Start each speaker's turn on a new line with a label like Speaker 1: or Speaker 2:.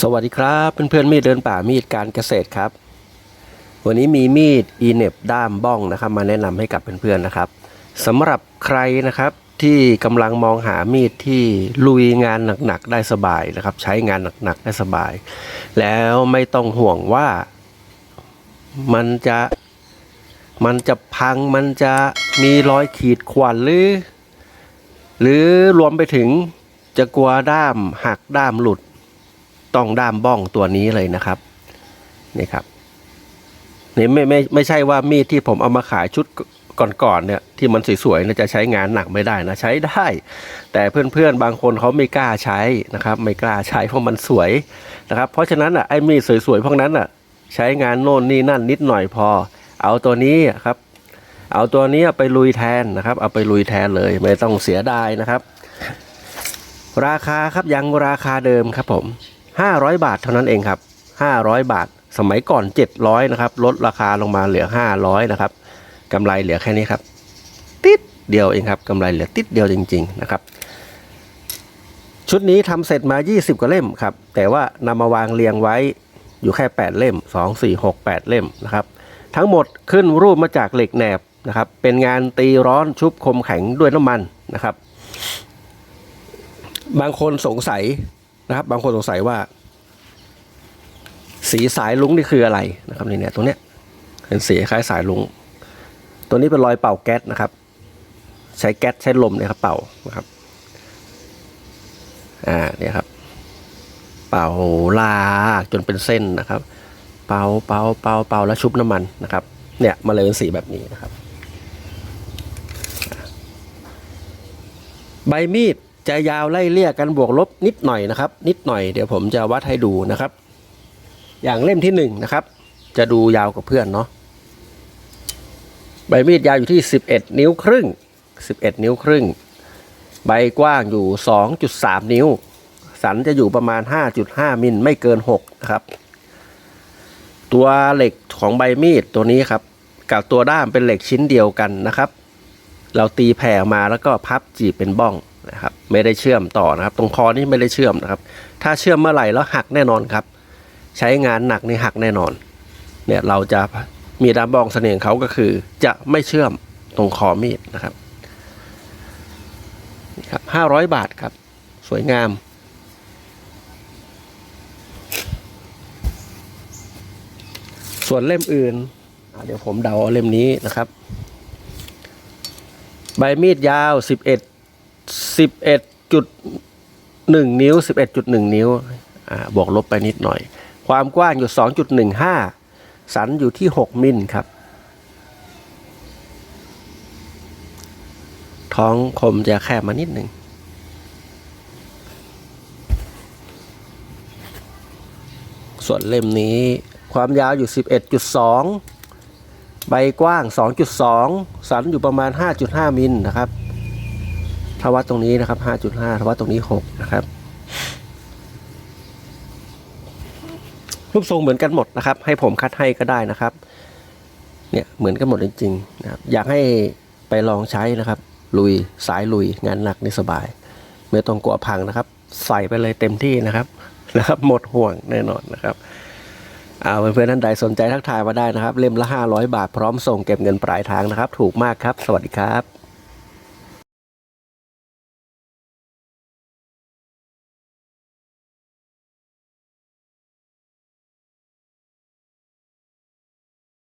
Speaker 1: สวัสดีครับเพื่อนๆมีดเดินป่ามีดการเกษตรครับ วันนี้มีมีดอีเน็บด้ามบ้องนะครับ มาแนะนำให้กับเพื่อนๆนะครับสำหรับใครนะครับที่กำลังมองหามีดที่ลุยงานหนักๆได้สบายนะครับ ใช้งานหนักๆได้สบาย แล้วไม่ต้องห่วงว่ามันจะมันจะพังมันจะมีรอยขีดข่วนหรือ หรือรวมไปถึงจะกลัวด้ามหักด้ามหลุด ต้องด้ามบ้องตัวนี้เลยนะครับนี่ครับนี่ไม่ไม่ไม่ใช่ว่ามีดที่ผมเอามาขายชุดก่อนๆเนี่ยที่มันสวยๆเนี่ยจะใช้งานหนักไม่ได้นะใช้ได้ แต่เพื่อนๆบางคนเขาไม่กล้าใช้นะครับ ไม่กล้าใช้เพราะมันสวยนะครับ เพราะฉะนั้นอะไอ้มีดสวยๆพวกนั้นอะ ใช้งานโน่นนี่นั่นนิดหน่อยพอ เอาตัวนี้ครับ เอาตัวนี้ไปลุยแทนนะครับ เอาไปลุยแทนเลยไม่ต้องเสียดายนะครับ ราคาครับยังราคาเดิมครับผม 500 บาทเท่านั้นเองครับ 500 บาท สมัยก่อน 700นะครับ ลดราคาลงมาเหลือ 500นะครับกำไรเหลือแค่นี้ครับ ติดเดียวเองครับกำไรเหลือติดเดียวจริง ๆนะครับ ชุดนี้ทำเสร็จมา 20 กว่าเล่มครับ แต่ว่านำมาวางเรียงไว้อยู่แค่ 8 เล่ม 2 4 6 8 เล่มนะครับ ทั้งหมดขึ้นรูปมาจากเหล็กแหนบนะครับ เป็นงานตีร้อนชุบคมแข็งด้วยน้ำมันนะครับ บางคนสงสัย นะครับ บางคนสงสัยว่า สีสายลุงนี่คืออะไรนะครับนี่เนี่ยตรงเนี้ยเป็นสีคล้ายสายลุงตัวนี้เป็นรอยเป่าแก๊สนะครับ ใช้แก๊สใช้ลมเนี่ยครับเป่านะครับอ่าเนี่ยครับ เป่าลากจนเป็นเส้นนะครับ เป่าเป่าเป่าเป่าแล้วชุบน้ำมันนะครับ เนี่ยมาเลยเป็นสีแบบนี้นะครับ ใบมีด จะยาวไล่เลี่ยกันบวกลบนิดหน่อยนะครับ นิดหน่อยเดี๋ยวผมจะวัดให้ดูนะครับ อย่างเล่มที่หนึ่งนะครับ จะดูยาวกว่าเพื่อนเนาะใบมีดยาวอยู่ที่ 11 นิ้วครึ่ง 11 นิ้วครึ่ง ใบกว้างอยู่ 2.3 นิ้ว สันจะอยู่ประมาณ 5.5 มิลไม่เกิน6นะครับ ตัวเหล็กของใบมีดตัวนี้ครับ กับตัวด้ามเป็นเหล็กชิ้นเดียวกันนะครับ เราตีแผ่มาแล้วก็พับจีบเป็นบ้อง ไม่ได้เชื่อมต่อนะครับ ตรงคอนี่ไม่ได้เชื่อมนะครับ ถ้าเชื่อมเมื่อไหร่แล้วหักแน่นอนครับ ใช้งานหนักนี่หักแน่นอน เนี่ยเราจะมีดามบองเสน่ห์ของเขาก็คือ จะไม่เชื่อมตรงคอมีดนะครับนี่ครับห้าร้อยบาทครับ สวยงามส่วนเล่มอื่น เดี๋ยวผมเดาเอาเล่มนี้นะครับ ใบมีดยาว 11 11.1นิ้ว11.1นิ้วอ่าบวกลบไปนิดหน่อย ความกว้างอยู่2.15สันอยู่ที่6มิลครับ ท้องคมจะแคบมานิดหนึ่งส่วนเล่มนี้ความยาวอยู่ 11.2 ใบกว้าง 2.2 สันอยู่ประมาณ 5.5 มิลนะครับ ถ้าวัดตรงนี้นะครับ 5.5ถ้าวัดตรงนี้ 6 นะครับ รูปทรงเหมือนกันหมดนะครับ ให้ผมคัดให้ก็ได้นะครับ เนี่ยเหมือนกันหมดจริงๆนะครับ อยากให้ไปลองใช้นะครับ ลุยสายลุยงานหนักนี่สบาย ไม่ต้องกลัวพังนะครับ ใส่ไปเลยเต็มที่นะครับนะครับ หมดห่วงแน่นอนนะครับเอาเพื่อนๆท่านใดสนใจทักทายมาได้นะครับ เล่มละ 500 บาทพร้อมส่งเก็บเงินปลายทางนะครับ ถูกมากครับ สวัสดีครับ